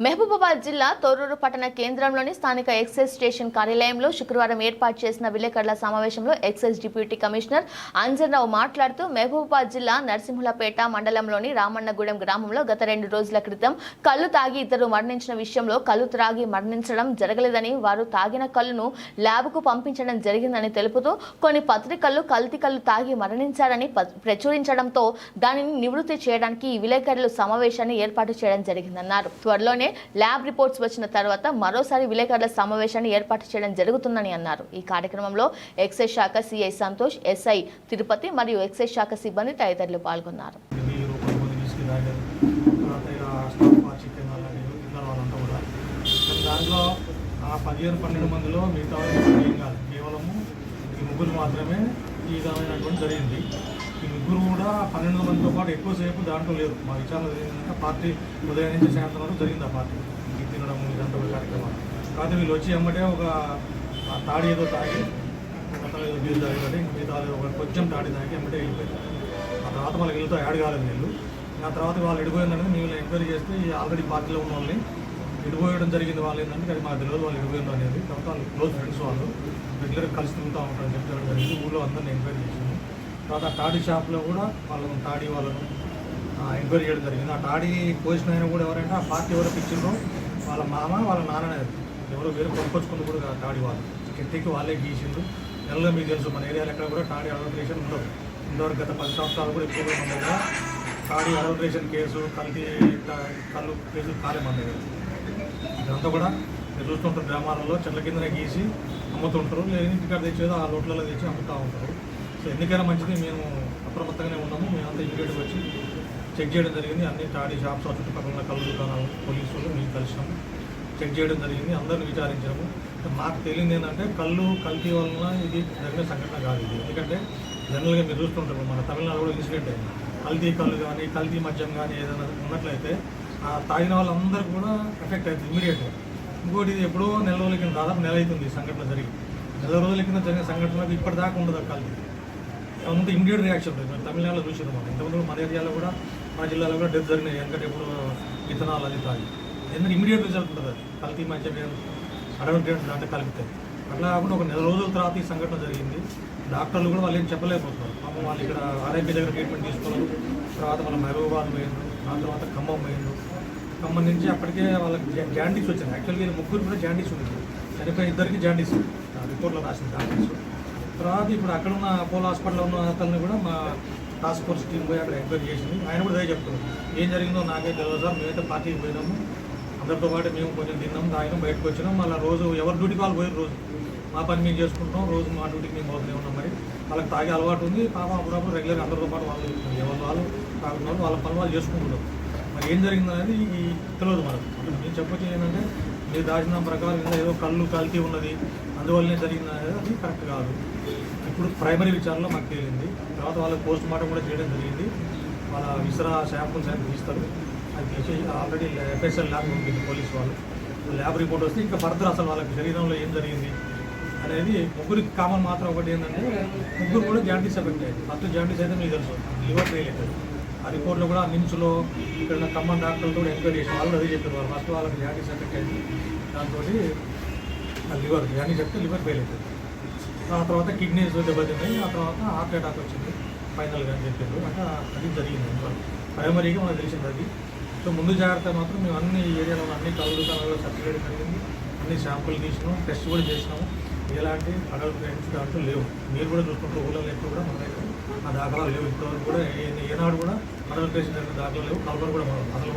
మహబూబాబాద్ జిల్లా తోరూరు పట్టణ కేంద్రంలోని స్థానిక ఎక్సైజ్ స్టేషన్ కార్యాలయంలో శుక్రవారం ఏర్పాటు చేసిన విలేకరుల సమావేశంలో ఎక్సైజ్ డిప్యూటీ కమిషనర్ అంజన్రావు మాట్లాడుతూ మహబూబాబాద్ జిల్లా నరసింహులపేట మండలంలోని రామన్నగూడెం గ్రామంలో గత రెండు రోజుల క్రితం కళ్ళు తాగి ఇద్దరు మరణించిన విషయంలో కళ్ళు త్రాగి మరణించడం జరగలేదని వారు తాగిన కళ్ళును ల్యాబ్కు పంపించడం జరిగిందని తెలుపుతూ కొన్ని పత్రికలు కల్తీ కళ్ళు తాగి మరణించారని ప్రచురించడంతో దానిని నివృత్తి చేయడానికి ఈ విలేకరుల సమావేశాన్ని ఏర్పాటు చేయడం జరిగిందన్నారు. త్వరలోనే ల్యాబ్ రిపోర్ట్స్ వచ్చిన తర్వాత మరోసారి విలేకరుల సమావేశాన్ని ఏర్పాటు చేయడం జరుగుతుందని అన్నారు. ఈ కార్యక్రమంలో ఎక్సైజ్ శాఖ సిఐ సంతోష్ ఎస్ఐ తిరుపతి మరియు ఎక్సైజ్ శాఖ సిబ్బంది తదితరులు పాల్గొన్నారు. దాంట్లో ఆ పదిహేను పన్నెండు మందిలో మిగతా ఏం కాదు. కేవలము ఈ ముగ్గురు మాత్రమే ఈ విధమైనటువంటి జరిగింది. ఈ ముగ్గురు కూడా పన్నెండు మందితో పాటు ఎక్కువసేపు దాంట్లో లేరు. మా విచారణ జరిగిందంటే పార్టీ ఉదయం నుంచి సాయంత్రం వరకు జరిగింది ఆ పార్టీ. తినడం ఇదంతా ఒక కార్యక్రమం కాకపోతే వీళ్ళు వచ్చి ఎమ్మటే ఒక తాడి ఏదో తాగి మొత్తం ఏదో బీరు తాగి మిగతా ఒక కొంచెం తాడి తాగి ఎమ్మటే వెళ్ళిపోయారు. ఆ తర్వాత వాళ్ళకి వీళ్ళతో యాడ్ కాలేదు వీళ్ళు. ఆ తర్వాత వాళ్ళు ఎడిపోయిందంటే మేము ఎంక్వైరీ చేస్తే ఆల్రెడీ పార్టీలో ఉన్న వాళ్ళని ఎడిపోయడం జరిగింది. వాళ్ళు ఏంటంటే అది మాకు తెలియదు వాళ్ళు ఎడిపోయింది అనేది. తర్వాత వాళ్ళు క్లోజ్ ఫ్రెండ్స్ వాళ్ళు. రెగ్యులర్గా కలిసి తిరుగుతూ ఉంటారని చెప్పి జరిగింది. ఊళ్ళో అందరిని ఎంక్వైరీ చేసింది. తర్వాత తాడి షాప్లో కూడా వాళ్ళను తాడి వాళ్ళను ఎంక్వైరీ చేయడం జరిగింది. ఆ తాడి పోసిన ఆయన కూడా ఎవరైనా ఆ పార్టీ ఎవరికి ఇచ్చిండ్రో వాళ్ళ మామ వాళ్ళ నాన్ననే ఎవరో వేరే కొనుక్కొచ్చుకుంది కూడా కాదు వాళ్ళు. కిందకి వాళ్ళే గీసిండ్రు. నెలలో మీకు తెలుసు మన ఏరియాలో ఎక్కడ కూడా తాడి అడల్ట్రేషన్ ఉండదు. ఇంతవరకు గత పది సంవత్సరాలు కూడా ఎక్కువగా మన దగ్గర అడల్ట్రేషన్ కేసు కల్తీ ఇట్లా కళ్ళు కేసులు కాలే మన దగ్గర ఇదంతా కూడా మీరు చూస్తుంటారు గ్రామాలలో చెట్ల కిందనే గీసి అమ్ముతుంటారు. లేదు ఇంటికాడ తెచ్చేదో ఆ లోట్లలో తెచ్చి అమ్ముతూ ఉంటారు. సో ఎందుకైనా మంచిది మేము అప్రమత్తంగానే ఉన్నాము. మేమంతా ఇమీడియట్గా వచ్చి చెక్ చేయడం జరిగింది. అన్ని టాడీ షాప్స్ చుట్టుపక్కల ఉన్న కళ్ళు దుకాణాలు పోలీసులు మేము కలిసినాము. చెక్ చేయడం జరిగింది. అందరిని విచారించాము. మాకు తెలియదు ఏంటంటే కళ్ళు కల్తీ వలన ఇది జరిగిన సంఘటన కాదు ఇది. ఎందుకంటే జనరల్గా మీరు చూస్తుంటారు. మన తమిళనాడు కూడా ఇన్సిడెంట్ అయింది. కల్తీ కళ్ళు కానీ కల్తీ మద్యం కానీ ఏదైనా ఉన్నట్లయితే ఆ తాగిన వాళ్ళందరూ కూడా ఎఫెక్ట్ అవుతుంది ఇమీడియట్గా ఇంకోటి ఇది ఎప్పుడో నెల రోజుల కింద దాదాపు నెల అవుతుంది సంఘటన జరిగి. నెల రోజుల కింద జరిగిన సంఘటనలకు ఇప్పటిదాకా ఉండదు కల్తీ. అంత ఇమీడియట్ రియాక్షన్ ఉంటుంది తమిళనాడులో చూసి మనం ఇంతకుముందు మన ఏరియాలో కూడా మా జిల్లాలో కూడా డెత్ జరిగినాయి. ఎందుకంటే ఇప్పుడు విత్తనాలు అది తాగి ఎందుకంటే ఇమీడియట్ రిజల్ట్ ఉంటుంది అది. కల్తీ మంచి అడవి దాంట్లో కలిపితే. అట్లా కాకుండా ఒక నెల రోజుల తర్వాత ఈ సంఘటన జరిగింది. డాక్టర్లు కూడా వాళ్ళు ఏం చెప్పలేకపోతున్నారు. పాపం వాళ్ళు ఇక్కడ ఆరోగ్య దగ్గర ట్రీట్మెంట్ తీసుకున్నారు తర్వాత మన మహబూబాద్ పోయిండు దాని తర్వాత ఖమ్మం పోయిండు ఖమ్మం నుంచి అప్పటికే వాళ్ళకి జా- జాండీస్ వచ్చింది యాక్చువల్గా ముగ్గురు కూడా జాండీస్ ఉంది చనిపోయిన ఇద్దరికి జాండీస్. రిపోర్ట్లో రాసిన జాండీస్. తర్వాత ఇప్పుడు అక్కడ ఉన్న అపోలో హాస్పిటల్లో ఉన్న అతన్ని కూడా మా టాస్క్ ఫోర్స్ టీం పోయి అక్కడ ఎంక్వైరీ చేసింది. ఆయన కూడా అదే చెప్తున్నారు. ఏం జరిగిందో నాకే తెలియదు సార్. మేమైతే పార్టీకి పోయినాము. అందరితో పాటు మేము కొంచెం తిన్నాం తాగినాం బయటకు వచ్చినాం మళ్ళీ రోజు ఎవరి డ్యూటీకి వాళ్ళు పోయారు రోజు. మా పని మేము చేసుకుంటాం రోజు మా డ్యూటీకి మేము పోతూనే ఉన్నాం మరి. వాళ్ళకి తాగే అలవాటు ఉంది. పాపం అప్పుడప్పుడు రెగ్యులర్ అందరితో పాటు వాళ్ళు ఎవరి వాళ్ళు తాగుతున్నారు వాళ్ళ పని వాళ్ళు చేసుకుంటున్నారు. మరి ఏం జరిగిందనేది తెలియదు మనకు. నేను చెప్పొచ్చు ఏంటంటే మీరు దాచిన ప్రకారం ఇంకా ఏదో కళ్ళు కల్తీ ఉన్నది అందువల్లనే జరిగిన అది కరెక్ట్ కాదు. ఇప్పుడు ప్రైమరీ విచారణలో మాకు తేలింది. తర్వాత వాళ్ళకి పోస్ట్ మార్టం కూడా చేయడం జరిగింది. వాళ్ళ విసరా శాంపుల్ శాంపుల్ తీస్తారు. అది తీసి ఆల్రెడీ ఎఫ్ఎస్ఎల్ ల్యాబ్ ఉంటుంది పోలీస్ వాళ్ళు. ల్యాబ్ రిపోర్ట్ వస్తే ఇంకా ఫర్దర్ అసలు వాళ్ళకి శరీరంలో ఏం జరిగింది అనేది ముగ్గురికి కామన్ మాత్రం ఒకటి ఏంటంటే ముగ్గురు కూడా జాండీస్ ఎఫెక్ట్ అయ్యింది ఫస్ట్ జాండీస్ అయితే మీకు తెలుసు. లివర్ ఫెయిల్ అవుతుంది ఆ రిపోర్ట్లో కూడా నిమ్స్లో ఇక్కడ ఉన్న ఖమ్మం డాక్టర్లతో కూడా ఎంక్వైరీ చేసి వాళ్ళు అదే చెప్పారు వాళ్ళు ఫస్ట్ వాళ్ళకి జాండీస్ ఎఫెక్ట్ అయింది దాంతో లివర్ జాండీస్ చెప్తే లివర్ ఫెయిల్ అవుతుంది ఆ తర్వాత కిడ్నీస్ దెబ్బతిన్నాయి. ఆ తర్వాత హార్ట్ అటాక్ వచ్చింది. ఫైనల్గా అని చెప్పారు. అంటే అది జరిగింది. ప్రైమరీగా మనకు తెలిసింది అది. సో ముందు జాగ్రత్త మాత్రం మేము అన్ని ఏరియాలో అన్ని కళ్ళు దుకాణాల్లో సర్టిఫికేట్ జరిగింది అన్ని శాంపుల్ తీసినాం. టెస్ట్ కూడా చేసినాము ఎలాంటి అడల్ట్ ఫ్రెండ్స్ దాంట్లో లేవు. మీరు కూడా చూసుకుంటే ఊళ్ళో ఎక్కువ కూడా మన దగ్గర ఆ దాఖలాలు లేవు. ఇంతవరకు కూడా ఏనాడు కూడా అడల్ట్ జరిగిన దాఖలు లేవు. కలవరు కూడా మనం అసలు